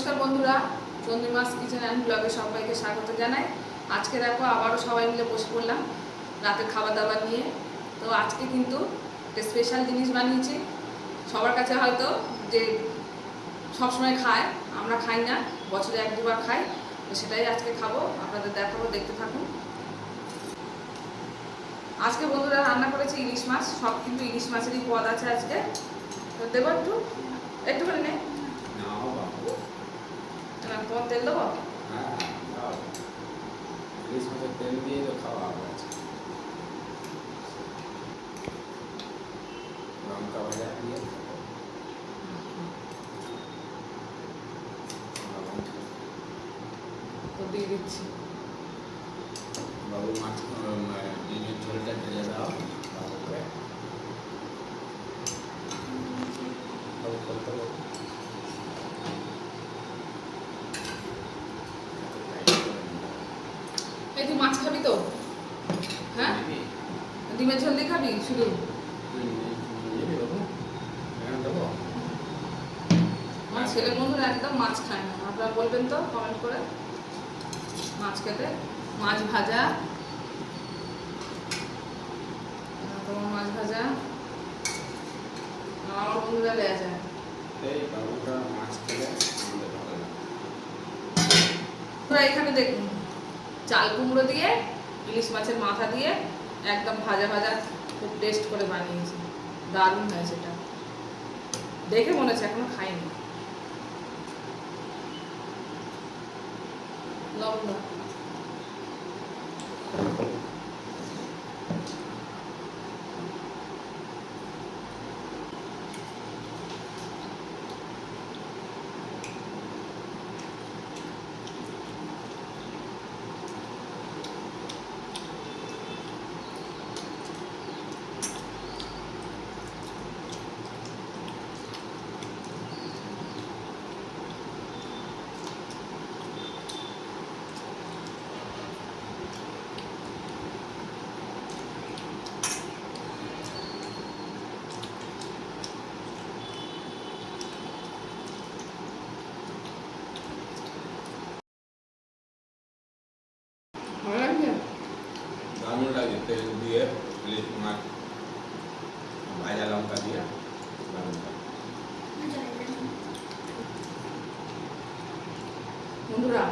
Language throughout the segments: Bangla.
নমস্কার বন্ধুরা, চন্দ্রিমাস কিচেন অ্যান্ড ব্লগে সবাইকে স্বাগত জানাই। আজকে দেখো আবারও সবাই মিলে বসে পড়লাম রাতের খাবার দাবার নিয়ে। তো আজকে কিন্তু একটা স্পেশাল জিনিস বানিয়েছি। সবার কাছে হয়তো যে সবসময় খায়, আমরা খাই না, বছরে এক দুবার খাই, তো সেটাই আজকে খাব, আপনাদের দেখাবো, দেখতে থাকুন। আজকে বন্ধুরা রান্না করেছি ইলিশ মাছ, সব কিন্তু ইলিশ মাছেরই পদ আছে আজকে। তো দেবো একটু একটু করে নে নাও বাবু এবার তোমার তেল দেবো? হ্যাঁ দাও ইলিশ মাছের তেল দিয়ে তো খাওয়া হবে আজকে। লঙ্কা ভাজা দিয়ে। তো দিয়ে দিচ্ছি। বাবু মাছ ডিমের ঝোলটা ঢেলে দাও। এই তুই মাছ খাবি তো? হ্যাঁ? ডিমের ঝোল দিয়ে খাবি শুধু? আমার ছেলে বন্ধুরা একদম মাছ খায় না। আপনারা বলবেন তো কমেন্ট করে। মাছ খেতে। মাছ ভাজা। তোমার মাছ ভাজা। আমার বন্ধুরা লেয়া যায় এই বাবুটা মাছ খেলে এখানে দেখুন। চাল কুমড়ো দিয়ে, ইলিশ মাছের মাথা দিয়ে একদম ভাজা ভাজা খুব টেস্ট করে বানিয়েছি। দারুণ হয়েছে এটা। দেখে মনে হচ্ছে এখনও খাইনি। লবণ দাও। ভালো লাগছে দারুণ লাগে তেল দিয়ে ইলিশ মাছ ভাজা দিয়ে বন্ধুরা,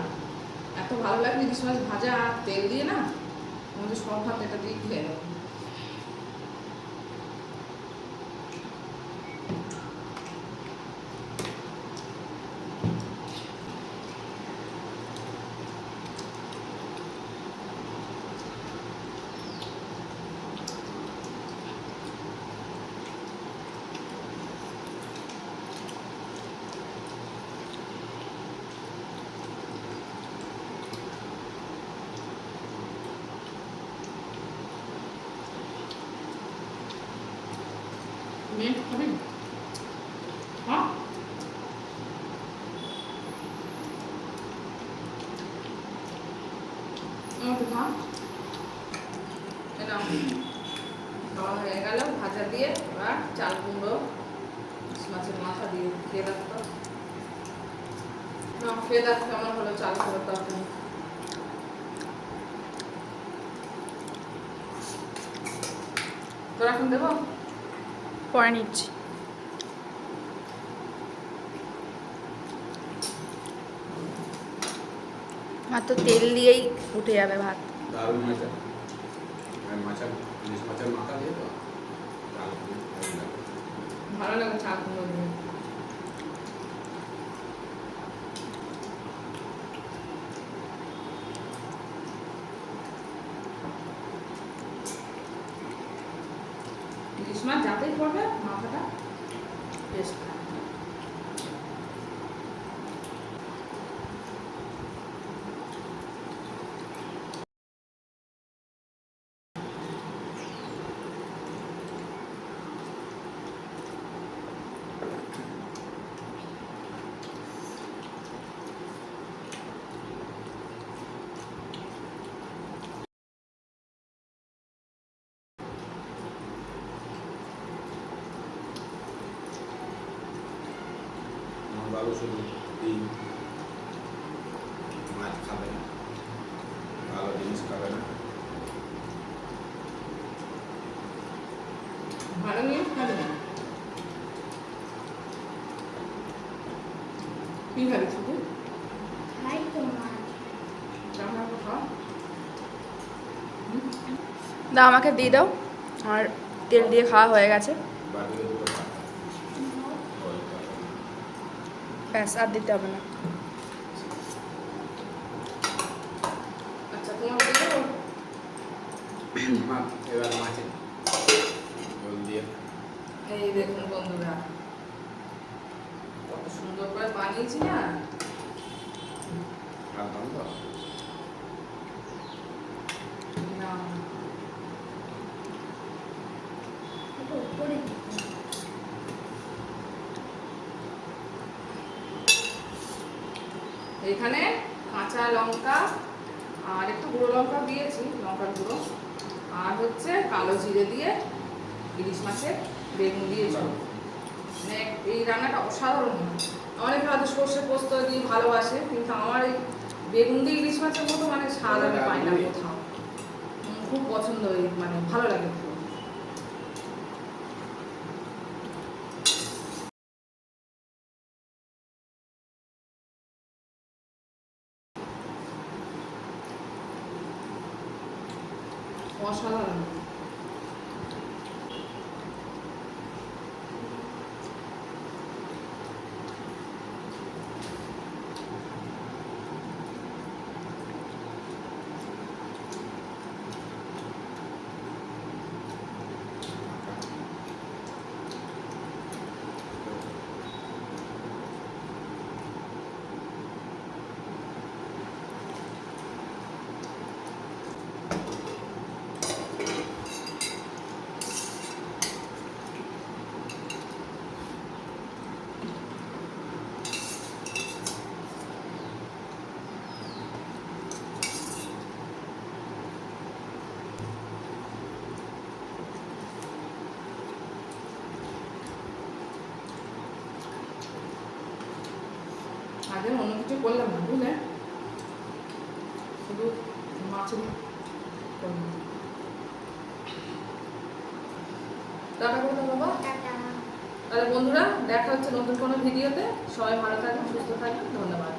এত ভালো লাগছে ইলিশ ভাজা, তেল দিয়ে না? আমাদের সব ভাত এটা দিয়ে খেয়ে নেব মেয়ে খাবি খাওয়া হয়ে গেল ভাজা দিয়ে এবার চাল কুমড়ো মাছের মাথা দিয়ে খেয়ে রাখতো না খেয়ে দেখ কেমন হলো চাল তরকারি তোর এখন দেবো পরে নিচ্ছি মাত্র তেল দিয়েই উঠে যাবে ভাত ভালো হয়েছে আর যাতেই পড়বে মাথাটা মাথা মাছ খাবে না ভালো জিনিস খাবে না। দাও আমাকে দিয়ে দাও আর তেল দিয়ে খাওয়া হয়ে গেছে। ব্যাস আর দিতে হবে না। আচ্ছা তোমার এবার মাছে দিয়ে। এই দেখুন বন্ধুরা কত সুন্দর করে বানিয়েছি না? না। এখানে কাঁচা লঙ্কা আর একটু গুঁড়ো লঙ্কা দিয়েছি, লঙ্কার গুঁড়ো। আর হচ্ছে কালো জিরে দিয়ে ইলিশ মাছের বেগুন দিয়েছি মানে এই রান্নাটা অসাধারণ হয়। অনেকে হয়তো সর্ষে পোস্ত দিয়ে ভালোবাসে, কিন্তু আমার এই বেগুন দিয়ে ইলিশ মাছের মতো মানে স্বাদ আমি পাই না কোথাও। খুব পছন্দ মানে ভালো লাগে। অসাধারণ করলাম না বুঝলে শুধু মাছের টাটা করে বাবা তাহলে বন্ধুরা দেখা হচ্ছে নতুন কোনো ভিডিওতে। সবাই ভালো থাকবেন সুস্থ থাকবেন ধন্যবাদ।